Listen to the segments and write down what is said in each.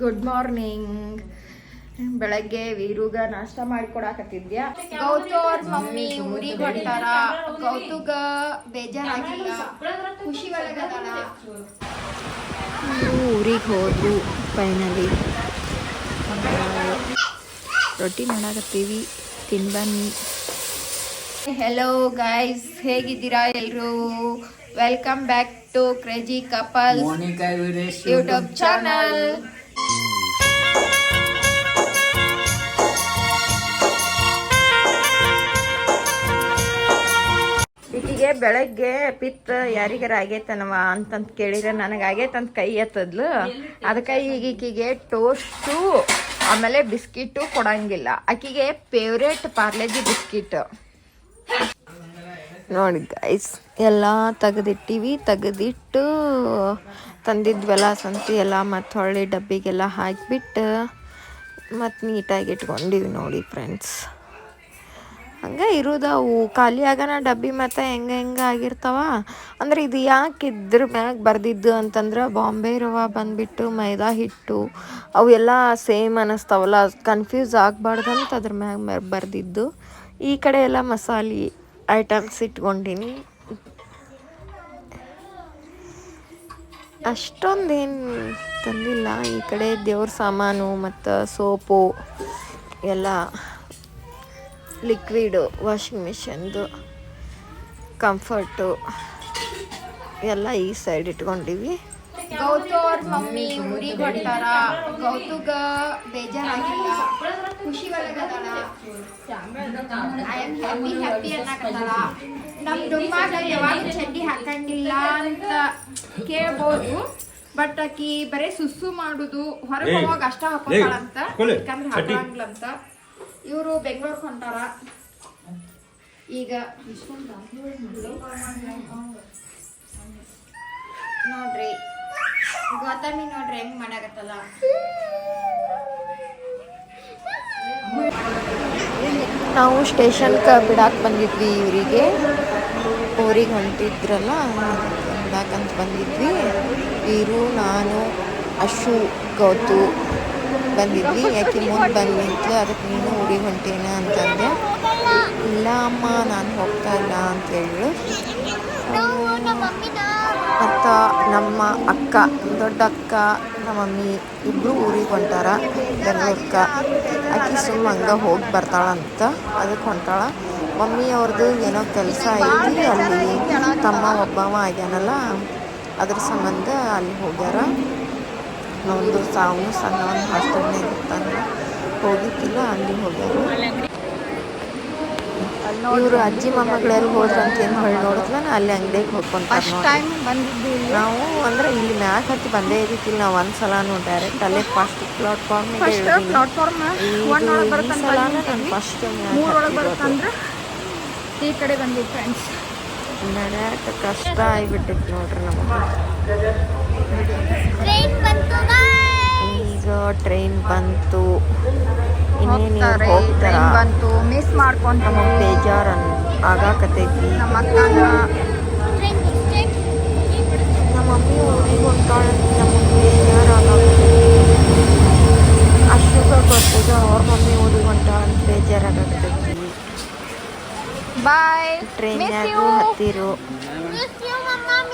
Good morning ಬೆಳಗ್ಗೆ ವೀರುಗ ನಾಷ್ಟ ಮಾಡಿಕೊಡಾಕತ್ತಿದ್ಯಾ ಗೌತು ಅವ್ರ ಮಮ್ಮಿ ಊರಿಗೆ ಹೊಂಟಾರ ಗೌತುಗ ಬೇಜಾರಾಗಿಲ್ಲ. ಖುಷಿ ಊರಿಗೆ ಹೋದ್ರು ಫೈನಲಿ ರೊಟ್ಟಿ ಮಾಡಾಕತ್ತೀವಿ ತಿನ್ಬನ್ನಿ. ಹೆಲೋ ಗೈಸ್ ಹೇಗಿದ್ದೀರಾ ಎಲ್ಲರೂ welcome back to crazy couple YouTube channel ಬೆಳಗ್ಗೆ ಪಿತ್ತ ಯಾರಿಗಾರ ಆಗೈತನವ ಅಂತಂತ ಕೇಳಿದ್ರೆ ನನಗೆ ಆಗೈತಂತ ಕೈ ಎತ್ತದ್ಲು. ಅದಕ್ಕೆ ಈಗ ಈಕಿಗೆ ಟೋಸ್ಟು ಆಮೇಲೆ ಬಿಸ್ಕಿಟು ಕೊಡಂಗಿಲ್ಲ. ಆಕಿಗೆ ಫೇವ್ರೇಟ್ ಪಾರ್ಲೆಜಿ ಬಿಸ್ಕಿಟ್. ನೋಡಿ ಗೈಸ್ ಎಲ್ಲ ತೆಗೆದಿಟ್ಟಿವಿ. ತೆಗೆದಿಟ್ಟು ತಂದಿದ್ವೆಲ್ಲ ಸಂತಿ ಎಲ್ಲ ಮತ್ತು ಹೊಳ್ಳಿ ಡಬ್ಬಿಗೆಲ್ಲ ಹಾಕಿಬಿಟ್ಟು ಮತ್ತು ನೀಟಾಗಿ ಇಟ್ಕೊಂಡಿವಿ ನೋಡಿ ಫ್ರೆಂಡ್ಸ್ ಹಂಗೆ ಇರೋದು. ಅವು ಖಾಲಿ ಆಗನ, ಡಬ್ಬಿ ಮತ್ತು ಹೆಂಗೆ ಹೆಂಗೆ ಆಗಿರ್ತಾವ. ಅಂದ್ರೆ ಇದು ಯಾಕೆ ಇದ್ರ ಮ್ಯಾಗ ಬರ್ದಿದ್ದು ಅಂತಂದ್ರೆ ಬಾಂಬೆ ರವ ಬಂದ್ಬಿಟ್ಟು ಮೈದಾ ಹಿಟ್ಟು ಅವೆಲ್ಲ ಸೇಮ್ ಅನ್ನಿಸ್ತಾವಲ್ಲ ಕನ್ಫ್ಯೂಸ್ ಆಗಬಾರ್ದಂತ ಅದ್ರ ಮ್ಯಾಗ ಬರ್ದಿದ್ದು. ಈ ಕಡೆ ಎಲ್ಲ ಮಸಾಲೆ ಐಟಮ್ಸ್ ಇಟ್ಕೊಂಡಿನಿ. ಅಷ್ಟೊಂದೇನು ತಂದಿಲ್ಲ. ಈ ಕಡೆ ದೇವ್ರ ಸಾಮಾನು ಮತ್ತು ಸೋಪು ಎಲ್ಲ. ಲಿಕ್ವಿಡು ವಾಷಿಂಗ್ ಮಿಷಿನ್ದು ಕಂಫರ್ಟು ಎಲ್ಲ ಈ ಸೈಡ್ ಇಟ್ಕೊಂಡಿವಿ. ಗೌತು ಅವ್ರ ಮಮ್ಮಿ ಊರಿಗೆ ಹೊಂಟಾರ ಗೌತುಗ ಬೇಜಾರಾಗಿಲ್ಲ. ಖುಷಿ ಒಳಗದಾಳ. ಐ ಆಮ್ ಹ್ಯಾಪಿ ಹ್ಯಾಪಿ ಅನ್ನಕತ್ತಾಳ. ನಮ್ ದುಮ್ಮಾಗ ಯಾವಾಗ ಚಡ್ಡಿ ಹಾಕಂಗಿಲ್ಲ ಅಂತ ಕೇಳ್ಬೋದು. ಬಟ್ ಆಕಿ ಬರೇ ಸುಸ್ಸು ಮಾಡುದು ಹೊರಗೆ ಹೋಗ್ ಹೋಗಾಗ ಅಷ್ಟ ಹಾಕೋತಾಳಂತ ಯಾಕಂದ್ರೆ ಹಾಕಂಗಿಲ್ಲ ಹಾಕಂಗಿಲ್ಲಂತ ಇವರು ಬೆಂಗಳೂರು ಹೊಂಟಾರ. ಈಗ ನೋಡ್ರಿ, ಗೌತಮಿ ನೋಡ್ರಿ ಹೆಂಗ್ ಮಾಡಾಕತ್ತಲ್ಲ ನಾವು ಸ್ಟೇಷನ್ಗೆ ಬಿಡಾಕ್ ಬಂದಿದ್ವಿ ಇವರಿಗೆ. ಊರಿಗೆ ಹೊಂಟಿದ್ರಲ್ಲ ಬಿಡಾಕಂತ ಬಂದಿದ್ವಿ. ಇರು, ನಾನು, ಅಶು, ಗೌತು. ಬಂದಿದ್ವಿ, ಯಾಕೆ ಮುಂದೆ ಬಂದು ಅದಕ್ಕೆ ನೀನು ಊರಿಗೆ ಹೊಂಟೇನ ಅಂತಂದೆ. ಇಲ್ಲ ಅಮ್ಮ, ನಾನು ಹೋಗ್ತಾ ಇಲ್ಲ ಅಂತ ಹೇಳು ಮತ್ತು ನಮ್ಮ ಅಕ್ಕ, ದೊಡ್ಡ ಅಕ್ಕ ನಮ್ಮ ಮಮ್ಮಿ ಇಬ್ಬರು ಊರಿಗೆ ಹೊಂಟಾರ ಬೆಂಗಳೂರ್ಗೆ ಆಕೆ ಸುಮ್ಮ ಹಂಗೆ ಹೋಗಿ ಬರ್ತಾಳಂತ, ಅದಕ್ಕೆ ಹೊಂಟಾಳ. ಮಮ್ಮಿ ಅವ್ರದ್ದು ಏನೋ ಕೆಲಸ ಐತಿ, ಅಲ್ಲಿ ತಮ್ಮ ಒಬ್ಬವ ಆಗ್ಯಾನಲ್ಲ, ಅದ್ರ ಸಂಬಂಧ ಅಲ್ಲಿ ಹೋಗ್ಯಾರ. ಒಂದು ಸಾವು ಸಣ್ಣ ಒಂದು ಹಾಸ್ಟೆಲ್ನೇ ಇರುತ್ತಂದ್ರೆ ಹೋಗಿದ್ದಿಲ್ಲ ಅಲ್ಲಿ ಹೋಗ್ಯಾರು. ಇವರು ಅಜ್ಜಿ ಮೊಮ್ಮಗಳೆಲ್ಲ ಹೋದ್ರ ಅಂತ ಏನು ಹೊಳ್ಳಿ ನೋಡಿದ್ಲ ನಾ ಅಲ್ಲಿ ಅಂಗಡಿಗೆ ಹೋಗ್ಕೊಂತಾರೆ ನಾವು ಅಂದ್ರೆ ಇಲ್ಲಿ ಮ್ಯಾಗ ಹತ್ತಿ ಬಂದೇ ಇದ್ದಿಲ್ಲ ನಾವು ಒಂದು ಸಲನೂ ಡೈರೆಕ್ಟ್ ಅಲ್ಲೇ ಫಸ್ಟ್ ಪ್ಲಾಟ್ಫಾರ್ಮಿಗೆ ಪ್ಲಾಟ್ಫಾರ್ಮ್ ನಾನು ಫಸ್ಟ್ ಈ ಕಡೆ ಬಂದಿವಿ ಫ್ರೆಂಡ್ಸ್ ನಡೆಯಕ್ಕೆ ಕಷ್ಟ ಆಗಿಬಿಟ್ಟಿತ್ತು ನೋಡ್ರಿ ನಮಗೆ. ಈಗ ಟ್ರೈನ್ ಬಂತು. ಇನ್ನೇನು ಹೋಗ್ತಾರ ಬಂತು ಮಿಸ್ ಮಾಡ್ಕೊಂತ ನಮಗೆ ಬೇಜಾರು ಅನ್ ಆಗಾಕತೈತಿ ನಮ್ಮ ಅಕ್ಕನ. ನಮ್ಮ ಮಮ್ಮಿ ಊರಿಗೆ ಹೊಂಟಾಳ ನಮಗೆ ಬೇಜಾರು ಆಗಾಕತೈತಿ ಅಶೋಕ ಗೊತ್ತದ ಅವ್ರ ಮಮ್ಮಿ ಊರಿಗೆ ಹೊಂಟಾಳ ಅಂತ ಬೇಜಾರಾಗತೈತಿ ಬಾಯ್ ಟ್ರೈನ್ಯಾಗೂ ಹತ್ತಿರು?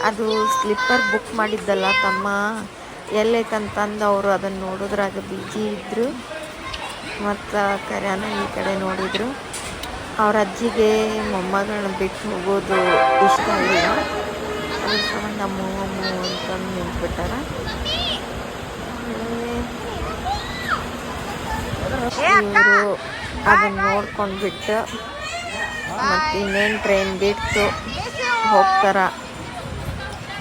ಅದು ಸ್ಲಿಪ್ಪರ್ ಬುಕ್ ಮಾಡಿದ್ದಲ್ಲ ತಮ್ಮ. ಎಲ್ಲೈತಂತಂದು ಅವರು ಅದನ್ನು ನೋಡಿದ್ರಾಗ ಬಿಜಿ ಇದ್ದರು ಮತ್ತು ಕರ್ಯಾನ ಈ ಕಡೆ ನೋಡಿದರು. ಅವ್ರ ಅಜ್ಜಿಗೆ ಮೊಮ್ಮಗಳನ್ನ ಬಿಟ್ಟು ಹೋಗೋದು ಇಷ್ಟ ಸಂಬಂಧ ನಮ್ಮ ಅಮ್ಮ ಅಂತಂದು ನಿಂತ್ಬಿಟ್ಟಾರ. ಇವರು ಅದನ್ನು ನೋಡ್ಕೊಂಡ್ಬಿಟ್ಟು ಮತ್ತು ಇನ್ನೇನು ಟ್ರೈನ್ ಬಿಟ್ಟು ಹೋಗ್ತಾರ.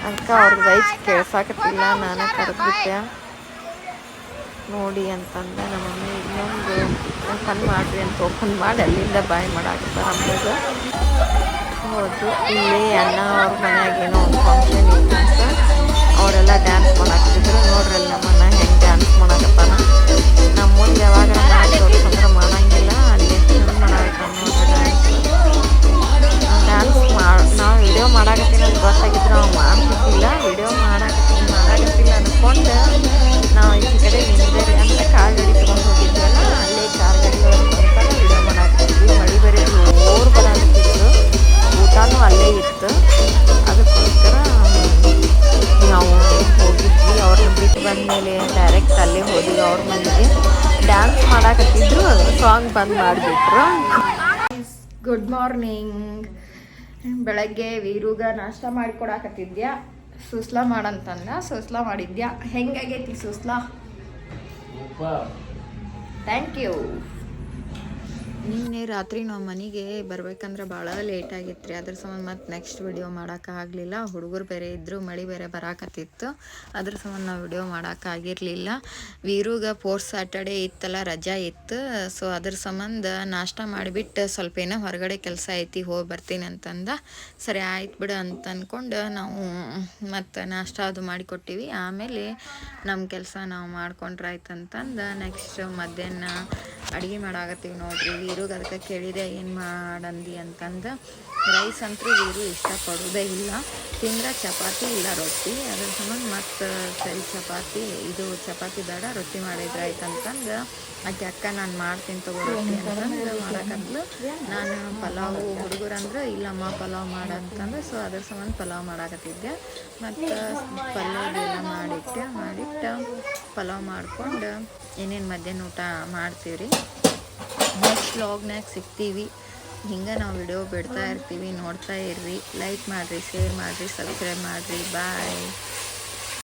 ಅಂತ ಅವ್ರ ವಯಸ್ಸು ಕೇಳ್ಸಾಕತ್ತಿಲ್ಲ, ನಾನು ಕರೆದ್ಬಿಟ್ಟೆ. ನೋಡಿ ಅಂತಂದೆ, ನಮ್ಮ ಮಮ್ಮಿ ಇನ್ನೊಂದು ಓಪನ್ ಮಾಡಿರಿ ಅಂತ ಓಪನ್ ಮಾಡಿ, ಅಲ್ಲಿಂದ ಬಾಯ್ ಮಾಡಾಕತ್ತಾರ ಅಮ್ಮಗೆ ಹೌದು, ಇಲ್ಲಿ ಅಣ್ಣ ಅವ್ರ ಮನ್ಯಾಗ ಏನೋ ಒಂದು ಫಂಕ್ಷನ್ ಇತ್ತು ಅಂತ. ಅವರೆಲ್ಲ ಡ್ಯಾನ್ಸ್ ಮಾಡಾಕ್ತಿದ್ರು ನೋಡ್ರಿ ಅಲ್ಲಿ ನಮ್ಮ ಹೆಂಗೆ ಡ್ಯಾನ್ಸ್ ಮಾಡಾಕತ್ತಾನ. ನಮ್ಮ ಮುಂದೆ ಯಾವಾಗ ಮಾಡಂಗಿಲ್ಲ ಡೈರೆಕ್ಟ್ ಅಲ್ಲೇ ಹೋದ್ವಿ ಅವ್ರ ಮನೆಗೆ. ಡ್ಯಾನ್ಸ್ ಮಾಡಾಕತ್ತಿದ್ರು ಸಾಂಗ್ ಬಂದ್ ಮಾಡಿಬಿಟ್ರು. ಗುಡ್ ಮಾರ್ನಿಂಗ್ ಬೆಳಗ್ಗೆ ವೀರುಗ ನಾಷ್ಟ ಮಾಡಿ ಸುಸ್ಲ ಸುಸ್ಲಾ ಮಾಡಂತಂದ ಸುಸ್ಲಾ ಮಾಡಿದ್ಯಾ? ಹೆಂಗಾಗೈತಿ ಸುಸ್ಲಾ? ಥ್ಯಾಂಕ್ ಯು ನಿನ್ನೆ ರಾತ್ರಿ ನಾವು ಮನೆಗೆ ಬರ್ಬೇಕಂದ್ರೆ ಭಾಳ ಲೇಟ್ ಆಗಿತ್ತು ರೀ ಅದ್ರ ಸಂಬಂಧ ಮತ್ತು ನೆಕ್ಸ್ಟ್ ವಿಡಿಯೋ ಮಾಡೋಕ್ಕಾಗಲಿಲ್ಲ ಹುಡುಗರು ಬೇರೆ ಇದ್ದರು ಮಳೆ ಬೇರೆ ಬರಾಕತ್ತಿತ್ತು. ಅದ್ರ ಸಂಬಂಧ ನಾವು ವಿಡಿಯೋ ಮಾಡೋಕ್ಕಾಗಿರಲಿಲ್ಲ ವೀರುಗ ಫೋರ್ ಸ್ಯಾಟರ್ಡೇ ಇತ್ತಲ್ಲ, ರಜಾ ಇತ್ತು. ಸೊ ಅದ್ರ ಸಂಬಂಧ ನಾಷ್ಟ ಮಾಡಿಬಿಟ್ಟು ಸ್ವಲ್ಪ ಏನೋ ಹೊರಗಡೆ ಕೆಲಸ ಐತಿ, ಹೋಗಿ ಬರ್ತೀನಿ ಅಂತಂದ. ಸರಿ, ಆಯ್ತು ಬಿಡು ಅಂತ ಅಂದ್ಕೊಂಡು ನಾವು ಮತ್ತು ನಾಷ್ಟ ಅದು ಮಾಡಿಕೊಟ್ಟಿವಿ. ಆಮೇಲೆ ನಮ್ಮ ಕೆಲಸ ನಾವು ಮಾಡ್ಕೊಂಡ್ರೆ ಆಯ್ತು ಅಂತಂದು. ನೆಕ್ಸ್ಟ್ ಮಧ್ಯಾಹ್ನ ಅಡುಗೆ ಮಾಡಾಕತ್ತೀವಿ ನೋಡ್ರಿ. ವೀರುಗೆ ಅದಕ್ಕೆ ಕೇಳಿದೆ ಏನು ಮಾಡಂದಿ ಅಂತಂದು ರೈಸ್ ಅಂತೂ ವೀರು ಇಷ್ಟಪಡೋದೇ ಇಲ್ಲ. ತಿಂದ್ರೆ ಚಪಾತಿ ಇಲ್ಲ ರೊಟ್ಟಿ. ಅದ್ರ ಸಂಬಂಧ ಮತ್ತು ಸರಿ ಚಪಾತಿ ಇದು ಚಪಾತಿ ಬೇಡ ರೊಟ್ಟಿ ಮಾಡಿದ್ರೆ ಆಯ್ತು ಅಂತಂದು ಆಕೆ ಅಕ್ಕ ನಾನು ಮಾಡ್ತೀನಿ ತಗೋ ರೊಟ್ಟಿ ಅಂತಂದು ಮಾಡಕತ್ಲು ನಾನು ಪಲಾವು ಹುಡುಗರಂದ್ರೆ ಇಲ್ಲಮ್ಮ ಪಲಾವ್ ಮಾಡಂತಂದು ಸೊ ಅದ್ರ ಸಂಬಂಧ ಪಲಾವ್ ಮಾಡಾಕತ್ತಿದ್ದೆ. ಮತ್ತು ಪಲ್ಯದೆಲ್ಲ ಮಾಡಿಟ್ಟೆ ಮಾಡಿಟ್ಟು ಪಲಾವ್ ಮಾಡ್ಕೊಂಡು ಏನೇನು ಮಧ್ಯಾಹ್ನ ಊಟ ಮಾಡ್ತೀವಿ ರೀ ನೆಕ್ಸ್ಟ್ ವ್ಲಾಗ್ನಾಗ ಸಿಗ್ತೀವಿ. ಹಿಂಗೆ ನಾವು ವಿಡಿಯೋ ಬಿಡ್ತಾ ಇರ್ತೀವಿ. ನೋಡ್ತಾ ಇರ್ರಿ. ಲೈಕ್ ಮಾಡಿರಿ ಶೇರ್ ಮಾಡಿರಿ ಸಬ್ಸ್ಕ್ರೈಬ್ ಮಾಡಿರಿ. ಬಾಯ್